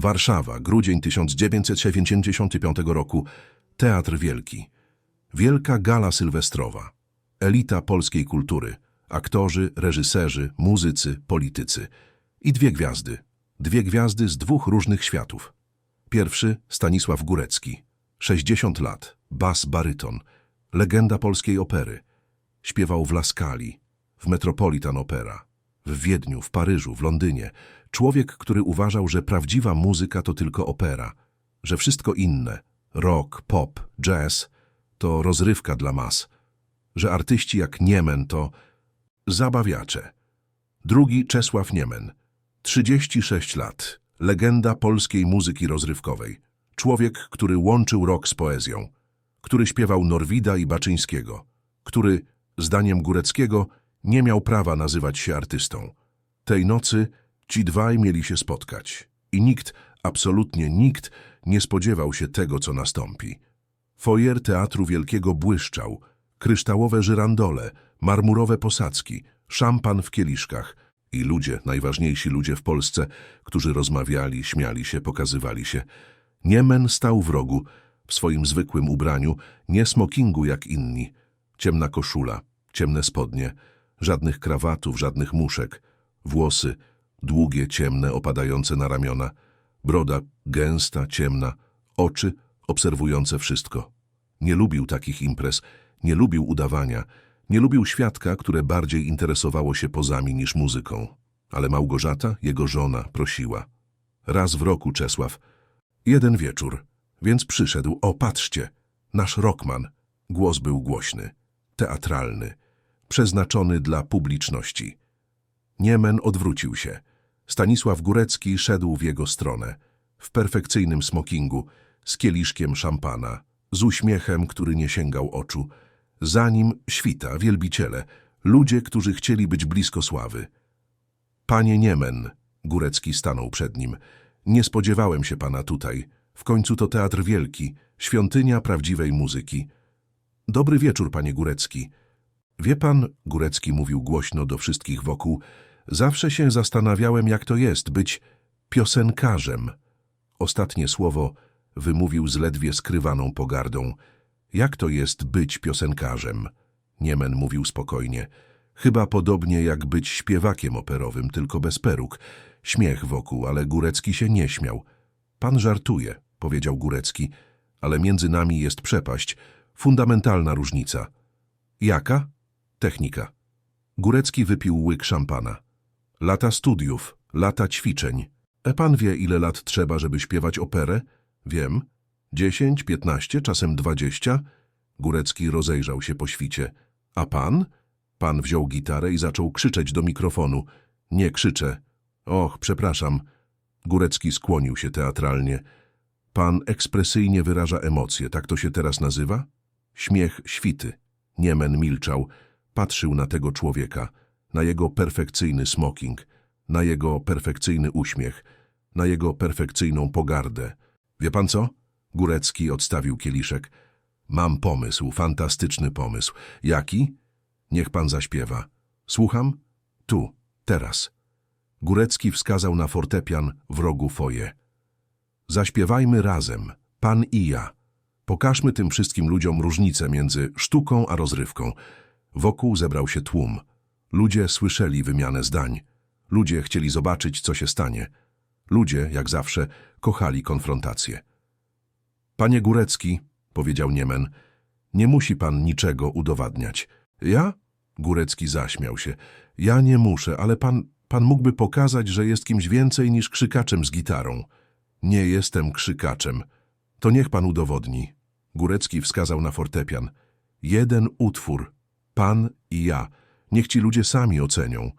Warszawa, grudzień 1995 roku. Teatr Wielki. Wielka gala sylwestrowa. Elita polskiej kultury. Aktorzy, reżyserzy, muzycy, politycy. I dwie gwiazdy. Dwie gwiazdy z dwóch różnych światów. Pierwszy Stanisław Górecki. 60 lat. Bas baryton. Legenda polskiej opery. Śpiewał w Laskali, w Metropolitan Opera, w Wiedniu, w Paryżu, w Londynie. Człowiek, który uważał, że prawdziwa muzyka to tylko opera, że wszystko inne, rock, pop, jazz, to rozrywka dla mas, że artyści jak Niemen to zabawiacze. Drugi Czesław Niemen, 36 lat, legenda polskiej muzyki rozrywkowej. Człowiek, który łączył rock z poezją, który śpiewał Norwida i Baczyńskiego, który, zdaniem Góreckiego, nie miał prawa nazywać się artystą. Tej nocy ci dwaj mieli się spotkać i nikt, absolutnie nikt, nie spodziewał się tego, co nastąpi. Foyer Teatru Wielkiego błyszczał, kryształowe żyrandole, marmurowe posadzki, szampan w kieliszkach i ludzie, najważniejsi ludzie w Polsce, którzy rozmawiali, śmiali się, pokazywali się. Niemen stał w rogu, w swoim zwykłym ubraniu, nie smokingu jak inni. Ciemna koszula, ciemne spodnie, żadnych krawatów, żadnych muszek, włosy, długie, ciemne, opadające na ramiona, broda gęsta, ciemna, oczy obserwujące wszystko. Nie lubił takich imprez, nie lubił udawania, nie lubił świadka, które bardziej interesowało się pozami niż muzyką. Ale Małgorzata, jego żona, prosiła. Raz w roku, Czesław. Jeden wieczór. Więc przyszedł. O, patrzcie. Nasz Rockman. Głos był głośny, teatralny, przeznaczony dla publiczności. Niemen odwrócił się. Stanisław Górecki szedł w jego stronę. W perfekcyjnym smokingu, z kieliszkiem szampana, z uśmiechem, który nie sięgał oczu. Za nim świta, wielbiciele, ludzie, którzy chcieli być blisko sławy. Panie Niemen, Górecki stanął przed nim, nie spodziewałem się pana tutaj. W końcu to teatr wielki, świątynia prawdziwej muzyki. Dobry wieczór, panie Górecki. Wie pan, Górecki mówił głośno do wszystkich wokół, zawsze się zastanawiałem, jak to jest być piosenkarzem. Ostatnie słowo wymówił z ledwie skrywaną pogardą. Jak to jest być piosenkarzem? Niemen mówił spokojnie. Chyba podobnie jak być śpiewakiem operowym, tylko bez peruk. Śmiech wokół, ale Górecki się nie śmiał. Pan żartuje, powiedział Górecki, ale między nami jest przepaść, fundamentalna różnica. Jaka? Technika. Górecki wypił łyk szampana. Lata studiów, lata ćwiczeń. E pan wie, ile lat trzeba, żeby śpiewać operę? Wiem. Dziesięć, piętnaście, czasem dwadzieścia? Górecki rozejrzał się po świcie. A pan? Pan wziął gitarę i zaczął krzyczeć do mikrofonu. Nie krzyczę. Och, przepraszam. Górecki skłonił się teatralnie. Pan ekspresyjnie wyraża emocje, tak to się teraz nazywa? Śmiech świty. Niemen milczał, patrzył na tego człowieka, na jego perfekcyjny smoking, na jego perfekcyjny uśmiech, na jego perfekcyjną pogardę. Wie pan co? Górecki odstawił kieliszek. Mam pomysł, fantastyczny pomysł. Jaki? Niech pan zaśpiewa. Słucham? Tu, teraz. Górecki wskazał na fortepian w rogu foje. Zaśpiewajmy razem, pan i ja. Pokażmy tym wszystkim ludziom różnicę między sztuką a rozrywką. Wokół zebrał się tłum. Ludzie słyszeli wymianę zdań. Ludzie chcieli zobaczyć, co się stanie. Ludzie, jak zawsze, kochali konfrontację. Panie Górecki, powiedział Niemen, nie musi pan niczego udowadniać. Ja? Górecki zaśmiał się. Ja nie muszę, ale pan, pan mógłby pokazać, że jest kimś więcej niż krzykaczem z gitarą. Nie jestem krzykaczem. To niech pan udowodni. Górecki wskazał na fortepian. Jeden utwór. Pan i ja. Niech ci ludzie sami ocenią.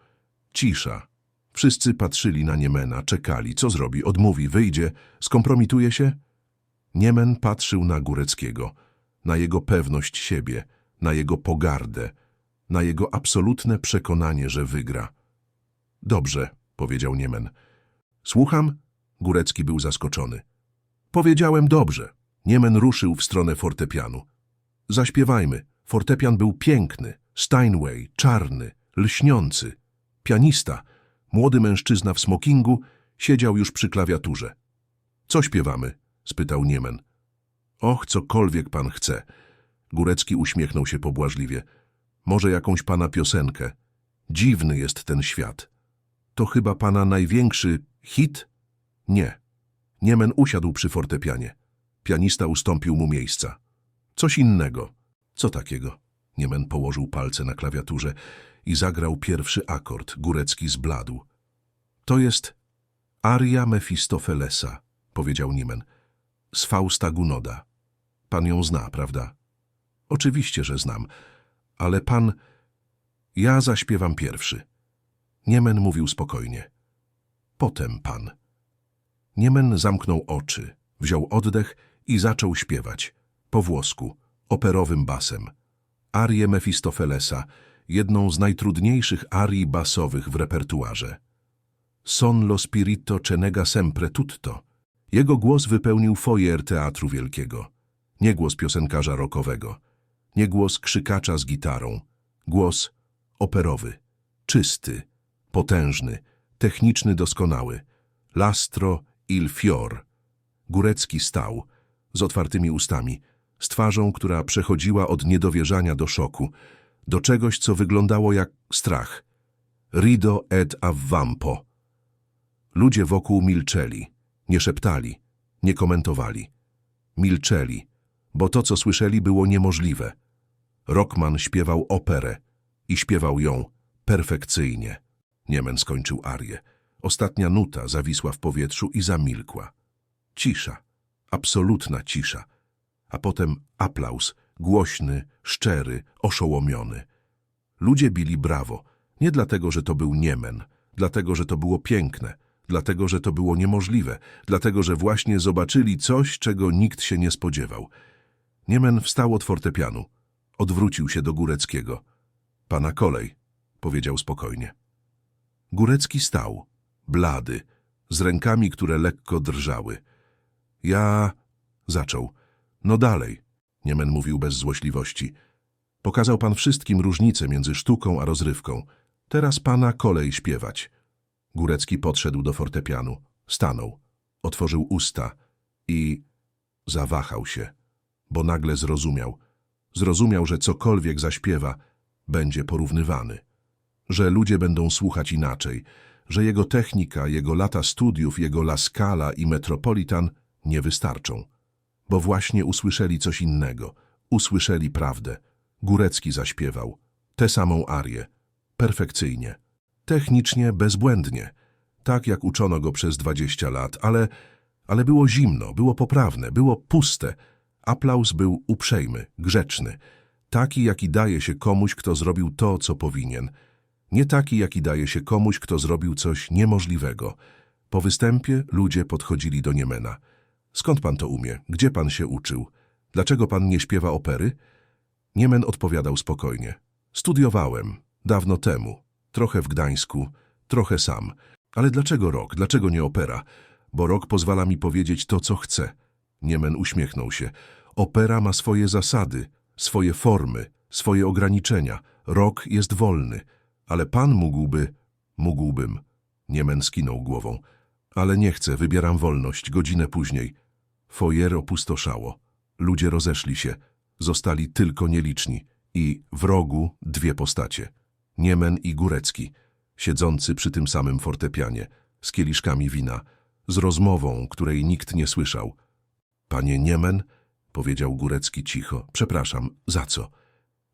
Cisza. Wszyscy patrzyli na Niemena, czekali. Co zrobi? Odmówi, wyjdzie, skompromituje się? Niemen patrzył na Góreckiego, na jego pewność siebie, na jego pogardę, na jego absolutne przekonanie, że wygra. Dobrze, powiedział Niemen. Słucham? Górecki był zaskoczony. Powiedziałem dobrze. Niemen ruszył w stronę fortepianu. Zaśpiewajmy. Fortepian był piękny, Steinway, czarny, lśniący. Pianista, młody mężczyzna w smokingu, siedział już przy klawiaturze. Co śpiewamy? spytał Niemen. Och, cokolwiek pan chce. Górecki uśmiechnął się pobłażliwie. Może jakąś pana piosenkę. Dziwny jest ten świat. To chyba pana największy hit? Nie. Niemen usiadł przy fortepianie. Pianista ustąpił mu miejsca. Coś innego. Co takiego? Niemen położył palce na klawiaturze i zagrał pierwszy akord. Górecki zbladł. To jest aria Mefistofelesa, powiedział Niemen. Z Fausta Gunoda. Pan ją zna, prawda? Oczywiście, że znam, ale pan... Ja zaśpiewam pierwszy. Niemen mówił spokojnie. Potem pan. Niemen zamknął oczy, wziął oddech i zaczął śpiewać. Po włosku, operowym basem. Arię Mefistofelesa, jedną z najtrudniejszych arii basowych w repertuarze. Son lo spirito cenega sempre tutto. Jego głos wypełnił foyer Teatru Wielkiego. Nie głos piosenkarza rockowego, nie głos krzykacza z gitarą. Głos operowy, czysty, potężny, techniczny doskonały. Lastro il fior. Górecki stał, z otwartymi ustami, z twarzą, która przechodziła od niedowierzania do szoku, do czegoś, co wyglądało jak strach. Rido et avvampo. Ludzie wokół milczeli, nie szeptali, nie komentowali. Milczeli, bo to, co słyszeli, było niemożliwe. Rockman śpiewał operę i śpiewał ją perfekcyjnie. Niemen skończył arię. Ostatnia nuta zawisła w powietrzu i zamilkła. Cisza, absolutna cisza. A potem aplauz, głośny, szczery, oszołomiony. Ludzie bili brawo, nie dlatego, że to był Niemen, dlatego, że to było piękne, dlatego, że to było niemożliwe, dlatego, że właśnie zobaczyli coś, czego nikt się nie spodziewał. Niemen wstał od fortepianu. Odwrócił się do Góreckiego. Pana kolej, powiedział spokojnie. Górecki stał, blady, z rękami, które lekko drżały. Ja... zaczął. No dalej, Niemen mówił bez złośliwości. Pokazał pan wszystkim różnicę między sztuką a rozrywką. Teraz pana kolej śpiewać. Górecki podszedł do fortepianu, stanął, otworzył usta i zawahał się, bo nagle zrozumiał. Zrozumiał, że cokolwiek zaśpiewa, będzie porównywany. Że ludzie będą słuchać inaczej, że jego technika, jego lata studiów, jego La Scala i Metropolitan nie wystarczą. Bo właśnie usłyszeli coś innego, usłyszeli prawdę. Górecki zaśpiewał, tę samą arię, perfekcyjnie, technicznie bezbłędnie, tak jak uczono go przez dwadzieścia lat, ale, ale było zimno, było poprawne, było puste. Aplauz był uprzejmy, grzeczny, taki, jaki daje się komuś, kto zrobił to, co powinien – nie taki, jaki daje się komuś, kto zrobił coś niemożliwego. Po występie ludzie podchodzili do Niemena. Skąd pan to umie? Gdzie pan się uczył? Dlaczego pan nie śpiewa opery? Niemen odpowiadał spokojnie. Studiowałem. Dawno temu. Trochę w Gdańsku, trochę sam. Ale dlaczego rok? Dlaczego nie opera? Bo rok pozwala mi powiedzieć to, co chcę. Niemen uśmiechnął się. Opera ma swoje zasady, swoje formy, swoje ograniczenia. Rok jest wolny. Ale pan mógłby... Mógłbym. Niemen skinął głową. Ale nie chcę, wybieram wolność, godzinę później. Foyer opustoszało. Ludzie rozeszli się. Zostali tylko nieliczni. I w rogu dwie postacie. Niemen i Górecki, siedzący przy tym samym fortepianie, z kieliszkami wina, z rozmową, której nikt nie słyszał. Panie Niemen, powiedział Górecki cicho, przepraszam, za co?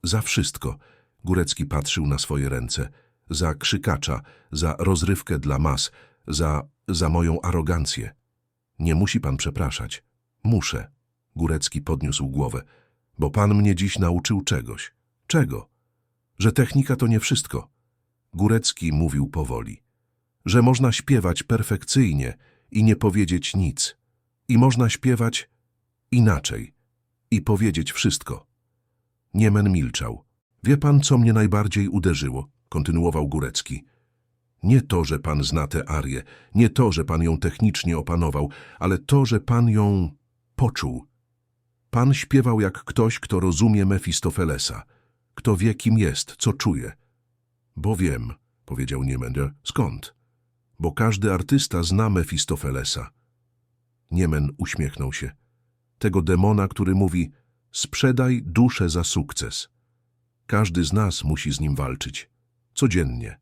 Za wszystko. Górecki patrzył na swoje ręce. Za krzykacza, za rozrywkę dla mas, za, za moją arogancję. Nie musi pan przepraszać. Muszę. Górecki podniósł głowę. Bo pan mnie dziś nauczył czegoś. Czego? Że technika to nie wszystko. Górecki mówił powoli. Że można śpiewać perfekcyjnie i nie powiedzieć nic. I można śpiewać inaczej. I powiedzieć wszystko. Niemen milczał. Wie pan, co mnie najbardziej uderzyło? Kontynuował Górecki. Nie to, że pan zna tę arię, nie to, że pan ją technicznie opanował, ale to, że pan ją poczuł. Pan śpiewał jak ktoś, kto rozumie Mefistofelesa, kto wie, kim jest, co czuje. Bo wiem, powiedział Niemender. Skąd? Bo każdy artysta zna Mefistofelesa. Niemen uśmiechnął się. Tego demona, który mówi, sprzedaj duszę za sukces. Każdy z nas musi z nim walczyć. Codziennie.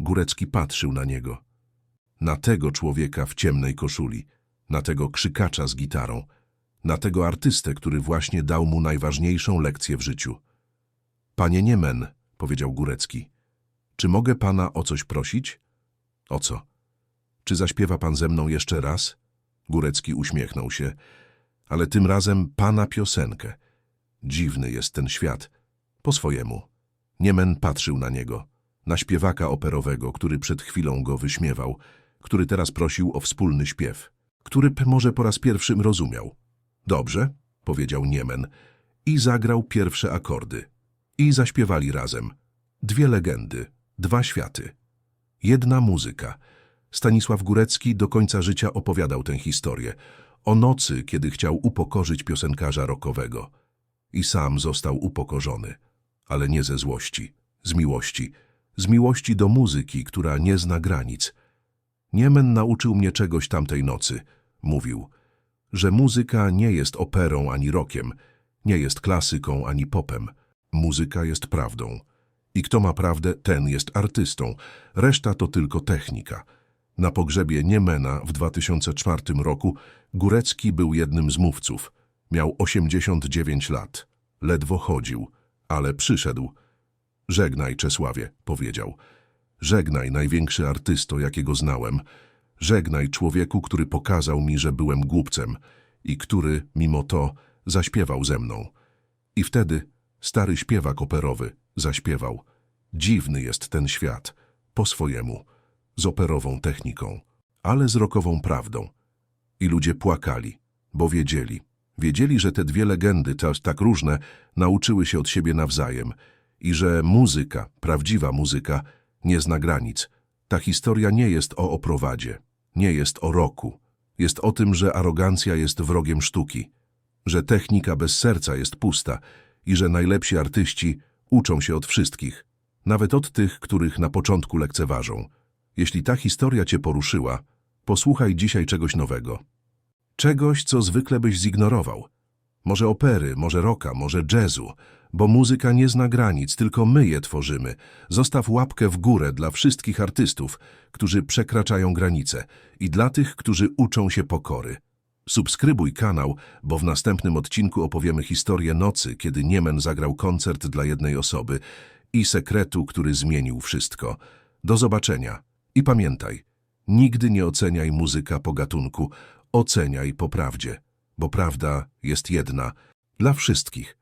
Górecki patrzył na niego. Na tego człowieka w ciemnej koszuli, na tego krzykacza z gitarą, na tego artystę, który właśnie dał mu najważniejszą lekcję w życiu. Panie Niemen, powiedział Górecki, czy mogę pana o coś prosić? O co? Czy zaśpiewa pan ze mną jeszcze raz? Górecki uśmiechnął się, ale tym razem pana piosenkę. Dziwny jest ten świat. Po swojemu. Niemen patrzył na niego, na śpiewaka operowego, który przed chwilą go wyśmiewał, który teraz prosił o wspólny śpiew, który może po raz pierwszy rozumiał. Dobrze, powiedział Niemen i zagrał pierwsze akordy. I zaśpiewali razem. Dwie legendy, dwa światy. Jedna muzyka. Stanisław Górecki do końca życia opowiadał tę historię. O nocy, kiedy chciał upokorzyć piosenkarza rockowego. I sam został upokorzony. Ale nie ze złości, z miłości. Z miłości do muzyki, która nie zna granic. Niemen nauczył mnie czegoś tamtej nocy. Mówił, że muzyka nie jest operą ani rokiem, nie jest klasyką ani popem. Muzyka jest prawdą. I kto ma prawdę, ten jest artystą. Reszta to tylko technika. Na pogrzebie Niemena w 2004 roku Górecki był jednym z mówców. Miał 89 lat. Ledwo chodził, ale przyszedł. Żegnaj, Czesławie, powiedział. Żegnaj, największy artysto, jakiego znałem. Żegnaj, człowieku, który pokazał mi, że byłem głupcem i który, mimo to, zaśpiewał ze mną. I wtedy stary śpiewak operowy zaśpiewał. Dziwny jest ten świat, po swojemu, z operową techniką, ale z rokową prawdą. I ludzie płakali, bo wiedzieli. Wiedzieli, że te dwie legendy, tak, tak różne, nauczyły się od siebie nawzajem i że muzyka, prawdziwa muzyka, nie zna granic. Ta historia nie jest o oprowadzie, nie jest o roku. Jest o tym, że arogancja jest wrogiem sztuki, że technika bez serca jest pusta i że najlepsi artyści uczą się od wszystkich, nawet od tych, których na początku lekceważą. Jeśli ta historia cię poruszyła, posłuchaj dzisiaj czegoś nowego. Czegoś, co zwykle byś zignorował. Może opery, może rocka, może jazzu, bo muzyka nie zna granic, tylko my je tworzymy. Zostaw łapkę w górę dla wszystkich artystów, którzy przekraczają granice i dla tych, którzy uczą się pokory. Subskrybuj kanał, bo w następnym odcinku opowiemy historię nocy, kiedy Niemen zagrał koncert dla jednej osoby i sekretu, który zmienił wszystko. Do zobaczenia. I pamiętaj, nigdy nie oceniaj muzyka po gatunku, oceniaj po prawdzie, bo prawda jest jedna dla wszystkich.